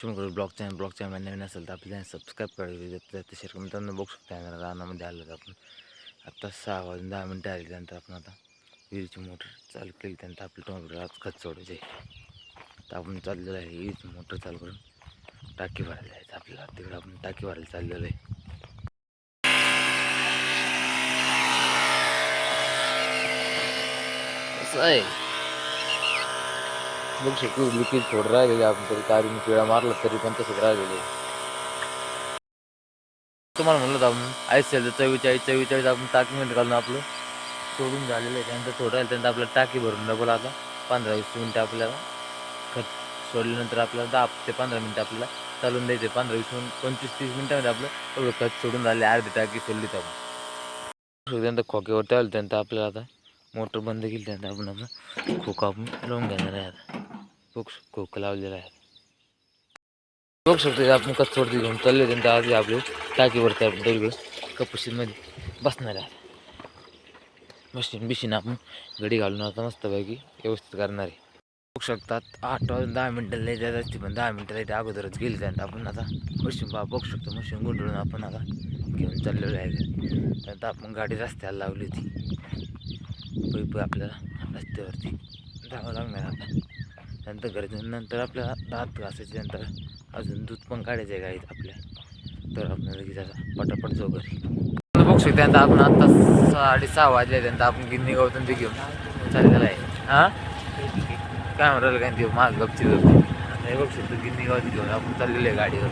तुम्ही blog channel blog channel नवीन असेल तर आपल्याला सबस्क्राईब करायला तर शेअर मित्रांनो बघू शकता येणार रानामध्ये आलं आपण आत्ता सहा वाजून दहा मिनटं आली त्यानंतर आपण आता विहिरीची मोटर चालू केली त्यानंतर आपलं टोमॅटो आज खत सोडायचे तर आपण चाललेलं आहे विहिरीची मोटर चालू करून टाकी भरायला जायचं आपल्याला तिकडं आपण टाकी भरायला चाललेलं आहे असं आहे बघू शकतो लिकेज थोडं राहिलेले आपण तरी तारीने पिळा मारला तरी पण तसंच राहिलेले तुम्हाला म्हणलं तर आपण आईस चव्वेचाळीस चव्वेचाळीस आपण टाकीमध्ये घालून आपलं सोडून झालेलं आहे. त्यानंतर थोडं राहिलं त्यानंतर आपल्याला टाकी भरून डबल आता पंधरा वीस मिनटं आपल्याला खत सोडल्यानंतर आपल्याला दहा ते पंधरा मिनटं आपल्याला चालून द्यायचे पंधरा वीस मिनिट पंचवीस तीस मिनटामध्ये आपलं एवढं खत सोडून झाले अर्धी टाकी सोडली तर आपण. त्यानंतर खोक्यावरती आलं त्यानंतर आपल्याला आता मोटर बंद केली त्यानंतर आपण आपलं खोका आपण लावून घेणार आहे आता. बघ खोकं लावलेलं आहे बघू शकतो आपण कसं घेऊन चालले त्यांना आज आपले टाकीवरती आपण दोघं कपशीमध्ये बसणार आहे मशीन बिशीन आपण गडी घालून आता मस्तपैकी व्यवस्थित करणार आहे बघू शकतात आठ वाजून दहा मिनटं लय जात असते पण दहा मिनटं लय अगोदरच गेली त्यानंतर आपण आता मशीन बा बघू शकतो मशीन गुंडळून आपण आता घेऊन चाललेलो आहे त्यानंतर आपण गाडी रस्त्याला लावली होती पैप आपल्याला रस्त्यावरती जावं लागणार आता नंतर घरी नंतर आपल्याला दात घासायचे नंतर अजून दूध पण काढायचं आहे गाईत आपल्या. तर आपण लगेच आता पटापट जाऊ घरी बघू शकतो त्यानंतर आपण आता साडेसहा वाजले त्यानंतर आपण गिन्नी गवतून ते घेऊन चाललेलं आहे. हां? काय म्हणाल काय? ते माग गपची गपची नाही बघू शकतो गिन्नी गावात घेऊन आपण चाललेलं आहे गाडीवर.